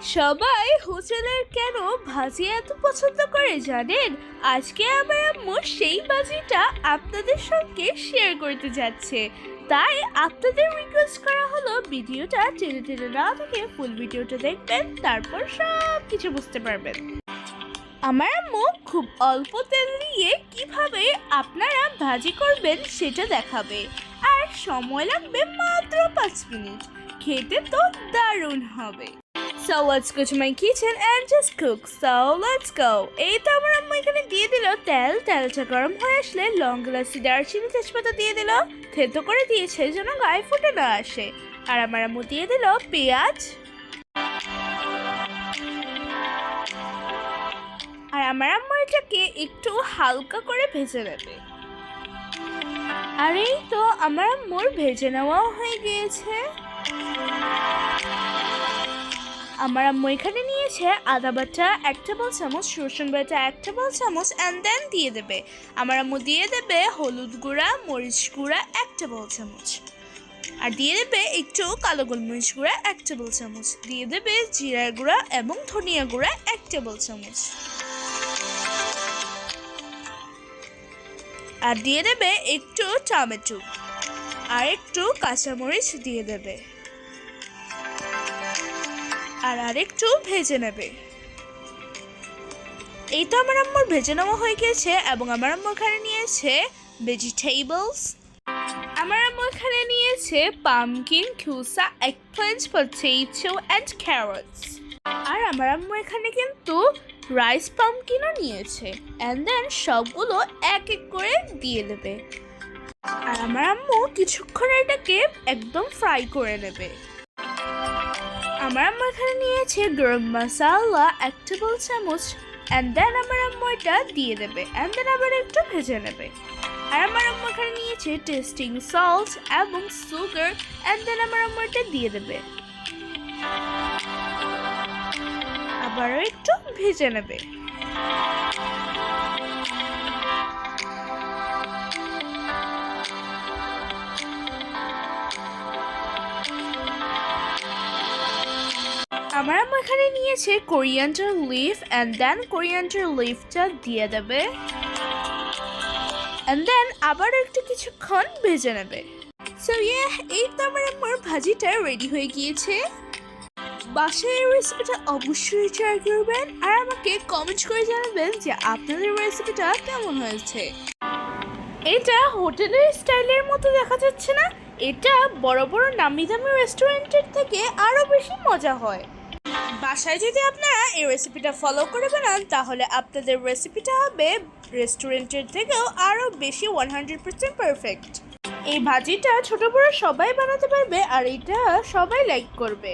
সবাই হোটেলের কেন ভাজি এত পছন্দ করে জানেন? আজকে আমার আম্মু সেই ভাজিটা আপনাদের সঙ্গে শেয়ার করতে যাচ্ছে। তাই আপনাদের রিকোয়েস্ট করা হলো ভিডিওটা টেনে টেনে না থেকে ফুল ভিডিওটা দেখবেন, তারপর সব কিছু বুঝতে পারবেন। আমার আম্মু খুব অল্প তেল দিয়ে কীভাবে আপনারা ভাজি করবেন সেটা দেখাবে। আর সময় লাগবে মাত্র পাঁচ মিনিট। খেতে তো দারুণ হবে। So let's go to my kitchen and just cook. So let's go. এই তো আমার আম্মু এখানে দিয়ে দিল তেল। তেলটা গরম হয়ে আসলে লং এলাচি দারচিনি তেজপাতা দিয়ে দিল। থেতো করে দিয়েছে যেন গায়ে ফুটে না আসে। আর আমার আম্মু দিয়ে দিল পেঁয়াজ। আর আমার আম্মু এটাকে একটু হালকা করে ভেজে নেবে। আর এই তো আমার আম্মুর ভেজে নেওয়াও হয়ে গিয়েছে। আমার আম্মু এখানে নিয়েছে আদা বাটা, এক টেবিল চামচ, রসুন বাটা, এক টেবিল চামচ অ্যান্ড দেন দিয়ে দেবে। আমার আম্মু দিয়ে দেবে হলুদ গুঁড়া, মরিচ গুঁড়া, এক টেবিল চামচ। আর দিয়ে দেবে একটু কালো গোলমরিচ গুঁড়া, এক টেবিল চামচ। দিয়ে দেবে জিরার গুঁড়া এবং ধনিয়া গুঁড়া, এক টেবিল চামচ। আর দিয়ে দেবে একটু টমেটো। আর একটু কাঁচামরিচ দিয়ে দেবে। আর আরেকটু ভেজে নেবে। এই তো আমার আম্মুর ভেজে নেওয়া হয়ে গেছে এবং আমার আম্মু এখানে নিয়েছে ভেজিটেবলস আমার আম্মু এখানে নিয়েছে পামকিন খুসা এগপ্লান্ট পটেটো অ্যান্ড ক্যারটস আর আমার আম্মু এখানে কিন্তু রাইস পামকিনও নিয়েছে। অ্যান্ড দেন সবগুলো এক এক করে দিয়ে দেবে। আর আমার আম্মু কিছুক্ষণ এটাকে একদম ফ্রাই করে নেবে। আমার আম্মা এখানে নিয়েছে গরম মশলা, এক টেবিল চামচ অ্যান্ড দেন আমার আম্মা এটা দিয়ে দেবে অ্যান্ড দেন আবার একটু ভেজে নেবে। আর আমার আম্মা এখানে নিয়েছে টেস্টিং সল্ট এবং সুগার অ্যান্ড দেন আমার আম্মা এটা দিয়ে দেবে। আবারও একটু ভেজে নেবে। আমার এখানে নিয়েছে coriander leaf and then coriander লিফটা দিয়ে দেবে। অ্যান্ড দেন আবার একটু কিছুক্ষণ ভেজে নেবে। সো ইয়ে এই তো আমার আম্মুর ভাজিটা রেডি হয়ে গিয়েছে। বাসায় এই রেসিপিটা অবশ্যই ট্রাই করবেন আর আমাকে কমেন্ট করে জানাবেন যে আপনাদের রেসিপিটা কেমন হয়েছে। এটা হোটেলের স্টাইলের মতো দেখা যাচ্ছে না, এটা বড় বড় নামি দামি রেস্টুরেন্টের থেকে আরও বেশি মজা হয়। বাসায় যদি আপনারা এই রেসিপিটা ফলো করে বানান তাহলে আপনাদের রেসিপিটা হবে রেস্টুরেন্টের থেকেও আরও বেশি ওয়ান হান্ড্রেড পার্সেন্ট পারফেক্ট এই ভাজিটা ছোট বড় সবাই বানাতে পারবে আর এটা সবাই লাইক করবে।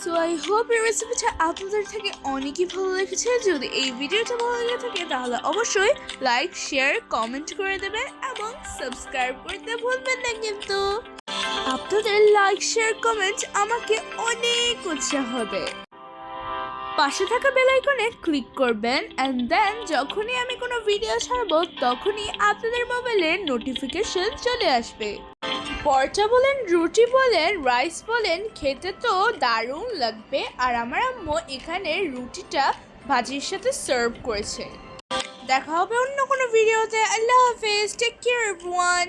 সো আই হোপ এই রেসিপিটা আপনাদের থেকে অনেকই ভালো লেগেছে। যদি এই ভিডিওটা ভালো লেগে থাকে, তাহলে অবশ্যই লাইক শেয়ার কমেন্ট করে দেবে এবং সাবস্ক্রাইব করতে ভুলবেন না কিন্তু। আপনাদের লাইক শেয়ার কমেন্ট আমাকে অনেক উৎসাহ হবে পাশে থাকা বেল আইকনে ক্লিক করবেন অ্যান্ড দেন যখনই আমি কোনো ভিডিও ছাড়বো, তখনই আপনাদের মোবাইলে নোটিফিকেশন চলে আসবে। পরোটা বলেন রুটি বলেন রাইস বলেন খেতে তো দারুণ লাগবে। আর আমার আম্মু এখানে রুটিটা ভাজির সাথে সার্ভ করেছে। দেখা হবে অন্য কোনো ভিডিওতে আল্লাহ হাফেজ। Take care everyone